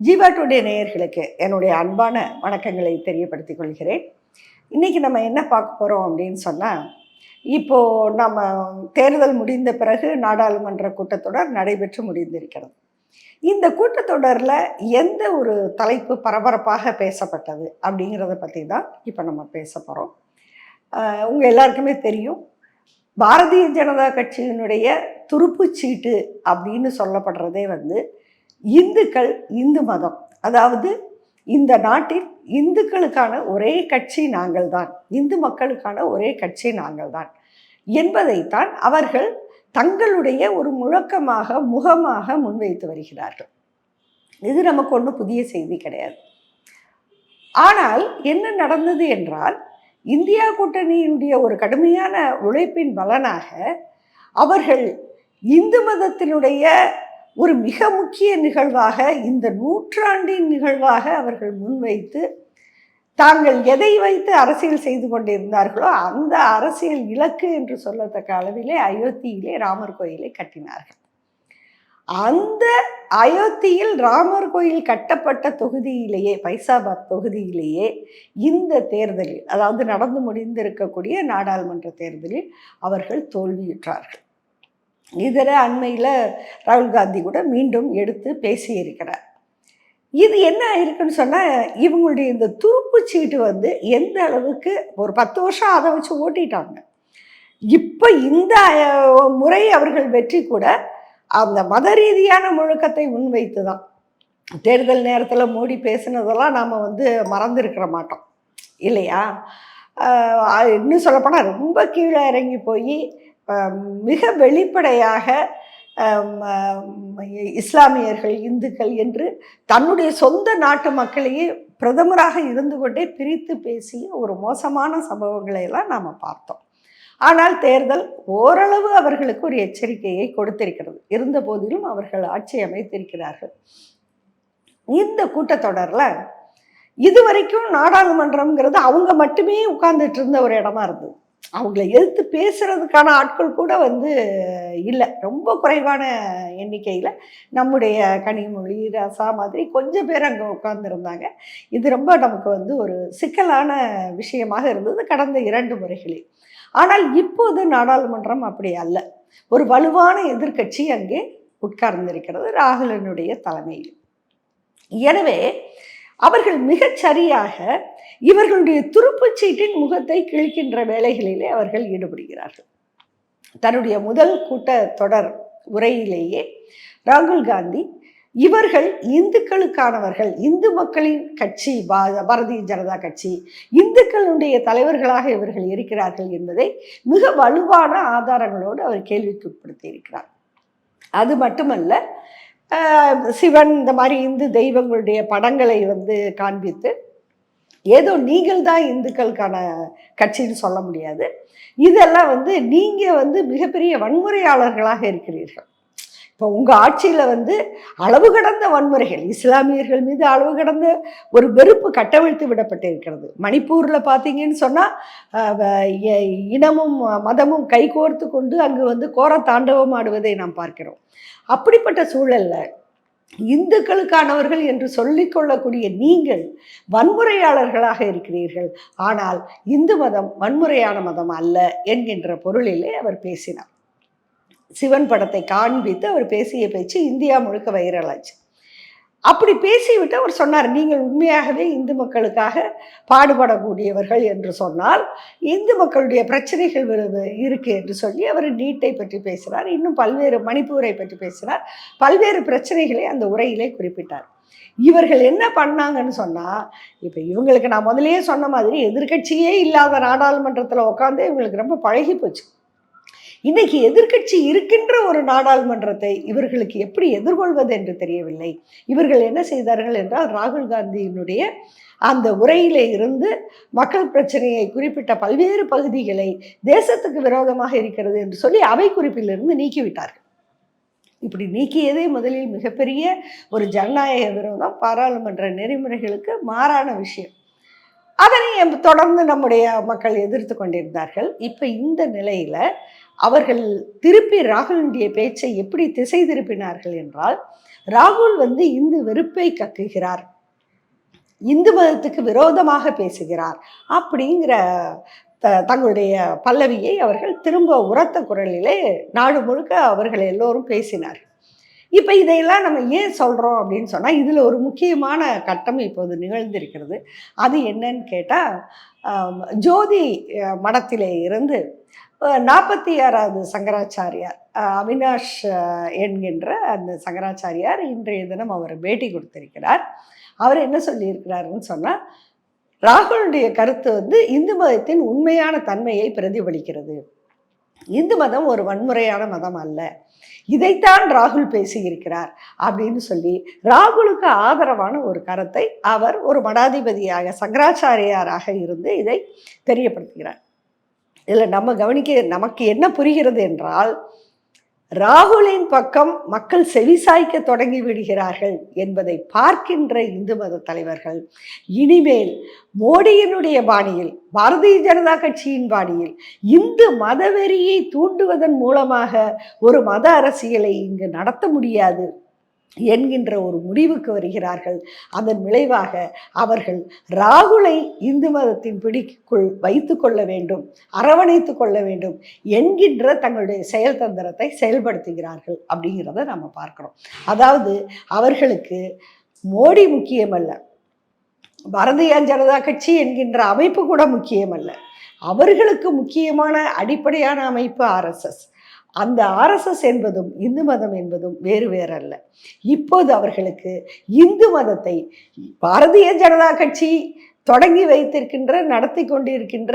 Jeeva today நேயர்களுக்கு என்னுடைய அன்பான வணக்கங்களை தெரியப்படுத்திக் கொள்கிறேன் இன்றைக்கி நம்ம என்ன பார்க்க போகிறோம் அப்படின்னு சொன்னால் இப்போது நம்ம தேர்தல் முடிந்த பிறகு நாடாளுமன்ற கூட்டத்தொடர் நடைபெற்று முடிந்திருக்கிறது. இந்த கூட்டத்தொடரில் எந்த ஒரு தலைப்பு பரபரப்பாக பேசப்பட்டது அப்படிங்கிறத பற்றி தான் இப்போ நம்ம பேச போகிறோம் உங்கள் எல்லாருக்குமே தெரியும் பாரதிய ஜனதா கட்சியினுடைய துருப்புச்சீட்டு அப்படின்னு சொல்லப்படுறதே வந்து இந்துக்கள் இந்து மதம். அதாவது இந்த நாட்டில் இந்துக்களுக்கான ஒரே கட்சி நாங்கள் தான் இந்து மக்களுக்கான ஒரே கட்சி நாங்கள் தான் என்பதைத்தான் அவர்கள் தங்களுடைய ஒரு முழக்கமாக முகமாக முன்வைத்து வருகிறார்கள். இது நமக்கு ஒன்றும் புதிய செய்தி கிடையாது. ஆனால் என்ன நடந்தது என்றால் இந்தியா கூட்டணியினுடைய ஒரு கடுமையான உழைப்பின் பலனாக அவர்கள் இந்து மதத்தினுடைய ஒரு மிக முக்கிய நிகழ்வாக இந்த நூற்றாண்டின் நிகழ்வாக அவர்கள் முன்வைத்து தாங்கள் எதை வைத்து அரசியல் செய்து கொண்டிருந்தார்களோ அந்த அரசியல் இலக்கு என்று சொல்லத்தக்க அளவிலே அயோத்தியிலே ராமர் கோயிலை கட்டினார்கள். அந்த அயோத்தியில் ராமர் கோயில் கட்டப்பட்ட தொகுதியிலேயே பைசாபாத் தொகுதியிலேயே இந்த தேர்தலில் அதாவது நடந்து முடிந்திருக்கக்கூடிய நாடாளுமன்ற தேர்தலில் அவர்கள் தோல்வியுற்றார்கள். இதில் அண்மையில் ராகுல் காந்தி கூட மீண்டும் எடுத்து பேசியிருக்கிறார். இது என்ன ஆயிருக்குன்னு சொன்னால் இவங்களுடைய இந்த துருப்பு சீட்டு வந்து எந்த அளவுக்கு ஒரு பத்து வருஷம் அதை வச்சு ஓட்டிட்டாங்க. இப்போ இந்த முறை அவர்கள் வெற்றி கூட அந்த மத ரீதியான முழக்கத்தை முன்வைத்து தான். தேர்தல் நேரத்தில் மோடி பேசினதெல்லாம் நாம் வந்து மறந்துருக்கிற மாட்டோம். இல்லையா? இன்னும் சொல்லப்போனால் ரொம்ப கீழே இறங்கி போய் மிக வெளிப்படையாக இஸ்லாமியர்கள் இந்துக்கள் என்று தன்னுடைய சொந்த நாட்டு மக்களையே பிரதமராக இருந்து கொண்டே பிரித்து பேசிய ஒரு மோசமான சம்பவங்களை எல்லாம் நாம் பார்த்தோம். ஆனால் தேர்தல் ஓரளவு அவர்களுக்கு ஒரு எச்சரிக்கையை கொடுத்திருக்கிறது. இருந்த போதிலும் அவர்கள் ஆட்சி அமைத்திருக்கிறார்கள். இந்த கூட்டத்தொடரில் இதுவரைக்கும் நாடாளுமன்றம்ங்கிறது அவங்க மட்டுமே உட்கார்ந்துட்டு இருந்த ஒரு இடமா இருந்தது. அவங்கள எதிர்த்து பேசுகிறதுக்கான ஆட்கள் கூட வந்து இல்லை. ரொம்ப குறைவான எண்ணிக்கையில் நம்முடைய கனிமொழி ராசா மாதிரி கொஞ்சம் பேர் அங்கே உட்காந்துருந்தாங்க இது ரொம்ப நமக்கு வந்து ஒரு சிக்கலான விஷயமாக இருந்தது கடந்த இரண்டு முறைகளில். ஆனால் இப்போது நாடாளுமன்றம் அப்படி அல்ல. ஒரு வலுவான எதிர்கட்சி அங்கே உட்கார்ந்திருக்கிறது ராகுலனுடைய தலைமையில். எனவே அவர்கள் மிகச்சரியாக இவர்களுடைய துருப்புச் சீட்டின் முகத்தை கிழிக்கின்ற வேலைகளிலே அவர்கள் ஈடுபடுகிறார்கள். தன்னுடைய முதல் கூட்ட தொடர் உரையிலேயே ராகுல் காந்தி இவர்கள் இந்துக்களுக்கானவர்கள் இந்து மக்களின் கட்சி பாரதிய ஜனதா கட்சி இந்துக்களுடைய தலைவர்களாக இவர்கள் இருக்கிறார்கள் என்பதை மிக வலுவான ஆதாரங்களோடு அவர் கேள்விக்கு இருக்கிறார் அது மட்டுமல்ல சிவன் இந்த மாதிரி இந்து தெய்வங்களுடைய படங்களை வந்து காண்பித்து ஏதோ நீங்கள் தான் இந்துக்களுக்கான கட்சின்னு சொல்ல முடியாது. இதெல்லாம் வந்து நீங்கள் வந்து மிகப்பெரிய வன்முறையாளர்களாக இருக்கிறீர்கள். இப்போ உங்கள் ஆட்சியில் வந்து அளவு கடந்த வன்முறைகள் இஸ்லாமியர்கள் மீது அளவு கடந்த ஒரு வெறுப்பு கட்டவிழ்த்து விடப்பட்டிருக்கிறது. மணிப்பூரில் பார்த்தீங்கன்னு சொன்னால் இனமும் மதமும் கைகோர்த்து கொண்டு அங்கு வந்து கோர தாண்டவம் ஆடுவதை நாம் பார்க்கிறோம். அப்படிப்பட்ட சூழலில் இந்துக்களுக்கானவர்கள் என்று சொல்லிக்கொள்ளக்கூடிய நீங்கள் வன்முறையாளர்களாக இருக்கிறீர்கள். ஆனால் இந்து மதம் வன்முறையான மதம் அல்ல என்கின்ற பொருளிலே அவர் பேசினார். சிவன் படத்தை காண்பித்து அவர் பேசிய பேச்சு இந்தியா முழுக்க வைரலாச்சு. அப்படி பேசிவிட்டு அவர் சொன்னார் நீங்கள் உண்மையாகவே இந்து மக்களுக்காக பாடுபடக்கூடியவர்கள் என்று சொன்னால் இந்து மக்களுடைய பிரச்சனைகள் இருக்கு என்று சொல்லி அவர் நீட்டை பற்றி பேசினார் இன்னும் பல்வேறு மணிப்பூரை பற்றி பேசினார் பல்வேறு பிரச்சனைகளை அந்த உரையிலே குறிப்பிட்டார். இவர்கள் என்ன பண்ணாங்கன்னு சொன்னால் இப்போ இவங்களுக்கு நான் முதலேயே சொன்ன மாதிரி எதிர்கட்சியே இல்லாத நாடாளுமன்றத்தில் உட்காந்து இவங்களுக்கு ரொம்ப பழகி போச்சு. இன்னைக்கு எதிர்கட்சி இருக்கின்ற ஒரு நாடாளுமன்றத்தை இவர்களுக்கு எப்படி எதிர்கொள்வது என்று தெரியவில்லை. இவர்கள் என்ன செய்தார்கள் என்றால் ராகுல் காந்தியினுடைய அந்த உரையிலே இருந்து மக்கள் பிரச்சனையை குறிப்பிட்ட பல்வேறு பகுதிகளை தேசத்துக்கு விரோதமாக இருக்கிறது என்று சொல்லி அவை குறிப்பிலிருந்து நீக்கிவிட்டார்கள். இப்படி நீக்கியதே முதலில் மிகப்பெரிய ஒரு ஜனநாயக விரோதம் பாராளுமன்ற நெறிமுறைகளுக்கு மாறான விஷயம். அதனை தொடர்ந்து நம்முடைய மக்கள் எதிர்த்து கொண்டிருந்தார்கள். இப்போ இந்த நிலையில் அவர்கள் திருப்பி ராகுலுடைய பேச்சை எப்படி திசை திருப்பினார்கள் என்றால் ராகுல் வந்து இந்து வெறுப்பை கக்குகிறார். இந்து மதத்துக்கு விரோதமாக பேசுகிறார் அப்படிங்கிற த தங்களுடைய பல்லவியை அவர்கள் திரும்ப உரத்த குரலிலே நாடு முழுக்க அவர்கள் எல்லோரும் பேசினார். இப்போ இதையெல்லாம் நம்ம ஏன் சொல்கிறோம் அப்படின்னு சொன்னால் இதில் ஒரு முக்கியமான கட்டம் இப்போது நிகழ்ந்திருக்கிறது. அது என்னன்னு கேட்டால் ஜோதி மடத்திலே இருந்து நாற்பத்தி ஆறாவது சங்கராச்சாரியார் அவினாஷ் என்கின்ற அந்த சங்கராச்சாரியார் இன்றைய தினம் அவர் பேட்டி கொடுத்திருக்கிறார். அவர் என்ன சொல்லியிருக்கிறாருன்னு சொன்னால் ராகுலுடைய கருத்து வந்து இந்து மதத்தின் உண்மையான தன்மையை பிரதிபலிக்கிறது. இந்து மதம் ஒரு வன்முறையான மதம் அல்ல. இதைத்தான் ராகுல் பேசியிருக்கிறார் அப்படின்னு சொல்லி ராகுலுக்கு ஆதரவான ஒரு கருத்தை அவர் ஒரு மடாதிபதியாக சங்கராச்சாரியாராக இருந்து இதை தெரியப்படுத்துகிறார். இதில் நம்ம கவனிக்க நமக்கு என்ன புரிகிறது என்றால் ராகுலின் பக்கம் மக்கள் செவிசாய்க்க தொடங்கி விடுகிறார்கள் என்பதை பார்க்கின்ற இந்து மத தலைவர்கள் இனிமேல் மோடியினுடைய பாணியில் பாரதிய ஜனதா கட்சியின் பாணியில் இந்து மதவெறியை தூண்டுவதன் மூலமாக ஒரு மத அரசியலை இங்கு நடத்த முடியாது. என்கின்ற ஒரு முடிவுக்கு வருகிறார்கள். அதன் விளைவாக அவர்கள் ராகுலை இந்து மதத்தின் பிடிக்குள் வைத்து கொள்ள வேண்டும் அரவணைத்து கொள்ள வேண்டும் என்கின்ற தங்களுடைய செயல் தந்திரத்தை செயல்படுத்துகிறார்கள் அப்படிங்கிறத நம்ம பார்க்குறோம். அதாவது அவர்களுக்கு மோடி முக்கியமல்ல பாரதிய ஜனதா கட்சி என்கின்ற அமைப்பு கூட முக்கியமல்ல. அவர்களுக்கு முக்கியமான அடிப்படையான அமைப்பு ஆர்எஸ்எஸ் அந்த ஆர்எஸ்எஸ் என்பதும் இந்து மதம் என்பதும் வேறு வேறல்ல. இப்போது அவர்களுக்கு இந்து மதத்தை பாரதிய ஜனதா கட்சி தொடங்கி வைத்திருக்கின்ற நடத்தி கொண்டிருக்கின்ற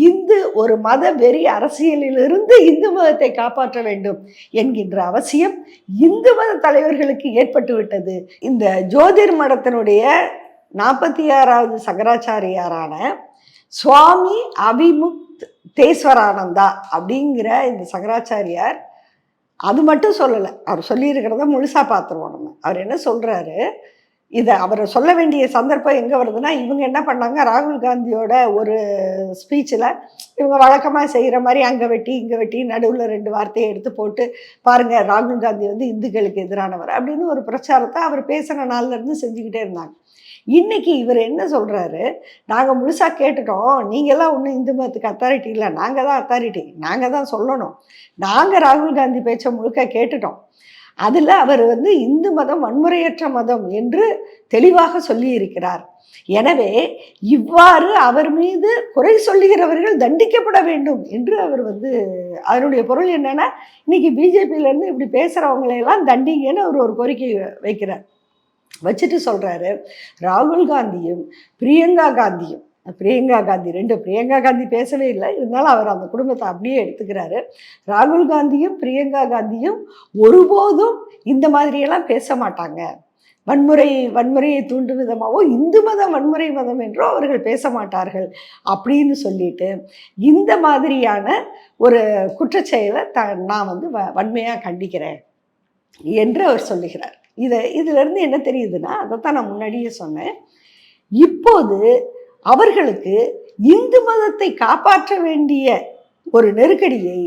இந்து ஒரு மத வெறி அரசியலிலிருந்து இந்து மதத்தை காப்பாற்ற வேண்டும் என்கின்ற அவசியம் இந்து மத தலைவர்களுக்கு ஏற்பட்டுவிட்டது இந்த ஜோதிர் மடத்தினுடைய நாற்பத்தி ஆறாவது சங்கராச்சாரியாரான சுவாமி அபிமுக் தேஸ்வரானந்தா அப்படிங்கிற இந்த சங்கராச்சாரியார் அது மட்டும் சொல்லலை. அவர் சொல்லியிருக்கிறத முழுசாக பார்த்துருவோம் நம்ம. அவர் என்ன சொல்கிறாரு இதை அவரை சொல்ல வேண்டிய சந்தர்ப்பம் எங்கே வருதுன்னா இவங்க என்ன பண்ணாங்க? ராகுல் காந்தியோட ஒரு ஸ்பீச்சில் இவங்க வழக்கமாக செய்கிற மாதிரி அங்கே வெட்டி இங்கே வெட்டி நடுவில் ரெண்டு வார்த்தையை எடுத்து போட்டு பாருங்கள் ராகுல் காந்தி வந்து இந்துக்களுக்கு எதிரானவர் அப்படின்னு ஒரு பிரச்சாரத்தை அவர் பேசுகிற நாள்லேருந்து செஞ்சுக்கிட்டே இருந்தாங்க. இன்னைக்கு இவர் என்ன சொல்கிறாரு நாங்கள் முழுசாக கேட்டுட்டோம். நீங்கள்லாம் ஒன்றும் இந்து மதத்துக்கு அத்தாரிட்டி இல்லை. நாங்கள் தான் அத்தாரிட்டி நாங்கள் தான் சொல்லணும். நாங்கள் ராகுல் காந்தி பேச்சை முழுக்க கேட்டுட்டோம். அதில் அவர் வந்து இந்து மதம் வன்முறையற்ற மதம் என்று தெளிவாக சொல்லியிருக்கிறார். எனவே இவ்வாறு அவர் மீது குறை சொல்லுகிறவர்கள் தண்டிக்கப்பட வேண்டும் என்று அவர் வந்து அதனுடைய பொருள் என்னன்னா இன்னைக்கு பிஜேபியிலேருந்து இப்படி பேசுகிறவங்களையெல்லாம் தண்டிங்கன்னு அவர் ஒரு கோரிக்கை வைக்கிறார். வச்சுட்டு சொல்கிறாரு ராகுல் காந்தியும் பிரியங்கா காந்தியும். பிரியங்கா காந்தி ரெண்டு பிரியங்கா காந்தி பேசவே இல்லை. இருந்தாலும் அவர் அந்த குடும்பத்தை அப்படியே எடுத்துக்கிறாரு. ராகுல் காந்தியும் பிரியங்கா காந்தியும் ஒருபோதும் இந்த மாதிரியெல்லாம் பேச மாட்டாங்க. வன்முறை வன்முறையை தூண்டும் விதமாகவோ இந்து மதம் வன்முறை மதம் என்றோ அவர்கள் பேச மாட்டார்கள் அப்படின்னு சொல்லிட்டு இந்த மாதிரியான ஒரு குற்றச்செயலை த நான் வந்து வ வன்மையாக கண்டிக்கிறேன் என்று அவர் சொல்லுகிறார். இதை இதிலிருந்து என்ன தெரியுதுன்னா அதைத்தான் நான் முன்னாடியே சொன்னேன். இப்போது அவர்களுக்கு இந்து மதத்தை காப்பாற்ற வேண்டிய ஒரு நெருக்கடியை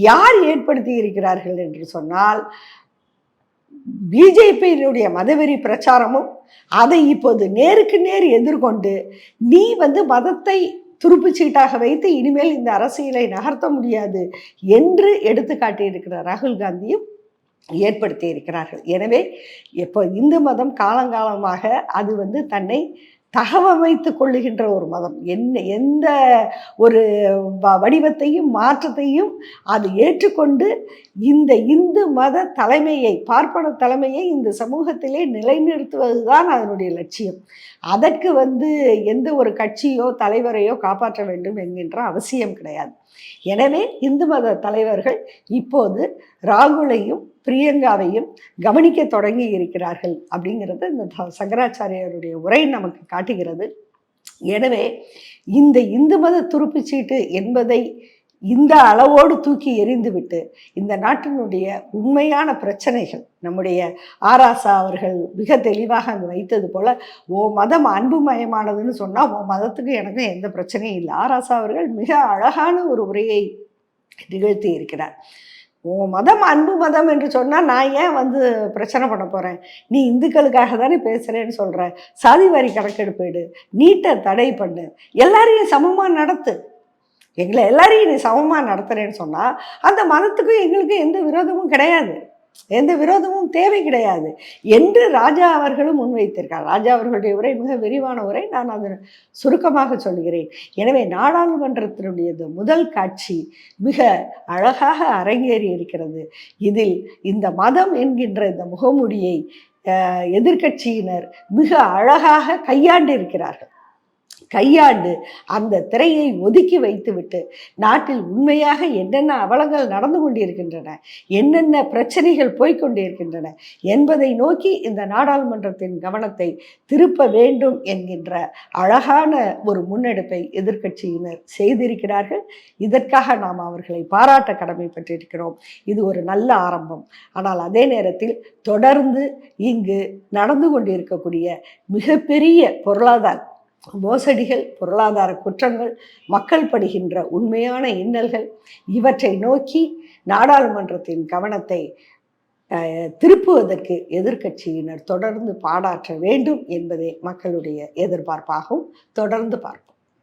யார் ஏற்படுத்தி இருக்கிறார்கள் என்று சொன்னால் பிஜேபியினுடைய மதவெறி பிரச்சாரமும் அதை இப்போது நேருக்கு நேர் எதிர்கொண்டு நீ வந்து மதத்தை துருப்புச்சீட்டாக வைத்து இனிமேல் இந்த அரசியலை நகர்த்த முடியாது என்று எடுத்து காட்டியிருக்கிற ராகுல் காந்தியும் ஏற்படுத்தி இருக்கிறார்கள். எனவே இப்போ இந்து மதம் காலங்காலமாக அது வந்து தன்னை தகவமைத்து கொள்ளுகின்ற ஒரு மதம். என்ன எந்த ஒரு வ- வடிவத்தையும் மாற்றத்தையும் அது ஏற்றுக்கொண்டு இந்த இந்து மத தலைமையை பார்ப்பன தலைமையை இந்த சமூகத்திலே நிலைநிறுத்துவது தான் அதனுடைய லட்சியம். அதற்கு வந்து எந்த ஒரு கட்சியோ தலைவரையோ காப்பாற்ற வேண்டும் என்கின்ற அவசியம் கிடையாது. எனவே இந்து மத தலைவர்கள் இப்போது ராகுலையும் பிரியங்காவையும் கவனிக்க தொடங்கி இருக்கிறார்கள் அப்படிங்கிறது இந்த சங்கராச்சாரியருடைய உரை நமக்கு காட்டுகிறது. எனவே இந்த இந்து மத துருப்புச்சீட்டு என்பதை இந்த அளவோடு தூக்கி எறிந்துவிட்டு இந்த நாட்டினுடைய உண்மையான பிரச்சனைகள் நம்முடைய ஆராசா அவர்கள் மிக தெளிவாக அங்கு வைத்தது போல ஓ மதம் அன்புமயமானதுன்னு சொன்னால் ஓ மதத்துக்கு எனக்கும் எந்த பிரச்சனையும் இல்லை. ஆராசா அவர்கள் மிக அழகான ஒரு உரையை நிகழ்த்தி இருக்கிறார். உன் மதம் அன்பு மதம் என்று சொன்னால் நான் ஏன் வந்து பிரச்சனை பண்ண போகிறேன் நீ இந்துக்களுக்காக தானே பேசுகிறேன்னு சொல்கிற சாதி வாரி கணக்கெடுப்பிடு நீட்டை தடை பண்ணு. எல்லாரையும் சமமாக நடத்து. எங்களை எல்லாரையும் நீ சமமாக நடத்துகிறேன்னு சொன்னால் அந்த மதத்துக்கும் எங்களுக்கும் எந்த விரோதமும் கிடையாது. எந்த விரோதமும் தேவை கிடையாது. என்று ராஜா அவர்களும் முன்வைத்திருக்கார் ராஜா அவர்களுடைய உரை மிக விரிவான உரை. நான் அதை சுருக்கமாக சொல்கிறேன். எனவே நாடாளுமன்றத்தினுடைய முதல் காட்சி மிக அழகாக அரங்கேறி இருக்கிறது. இதில் இந்த மதம் என்கின்ற இந்த முகமுடியை அஹ், எதிர்க்கட்சியினர் மிக அழகாக கையாண்டு இருக்கிறார்கள் கையாண்டு அந்த திரையை ஒதுக்கி வைத்துவிட்டு நாட்டில் உண்மையாக என்னென்ன அவலங்கள் நடந்து கொண்டிருக்கின்றன என்னென்ன பிரச்சனைகள் போய்க்கொண்டிருக்கின்றன என்பதை நோக்கி இந்த நாடாளுமன்றத்தின் கவனத்தை திருப்ப வேண்டும் என்கின்ற அழகான ஒரு முன்னெடுப்பை எதிர்க்கட்சியினர் செய்திருக்கிறார்கள். இதற்காக நாம் அவர்களை பாராட்ட கடமைப்பட்டிருக்கிறோம். இது ஒரு நல்ல ஆரம்பம். ஆனால் அதே நேரத்தில் தொடர்ந்து இங்கு நடந்து கொண்டிருக்கக்கூடிய மிகப்பெரிய பொருளாதார மோசடிகள் பொருளாதார குற்றங்கள் மக்கள் படுகின்ற உண்மையான இன்னல்கள் இவற்றை நோக்கி நாடாளுமன்றத்தின் கவனத்தை திருப்புவதற்கு எதிர்க்கட்சியினர் தொடர்ந்து பாடாற்ற வேண்டும் என்பதே மக்களுடைய எதிர்பார்ப்பாகவும் தொடர்ந்து பார்ப்போம்.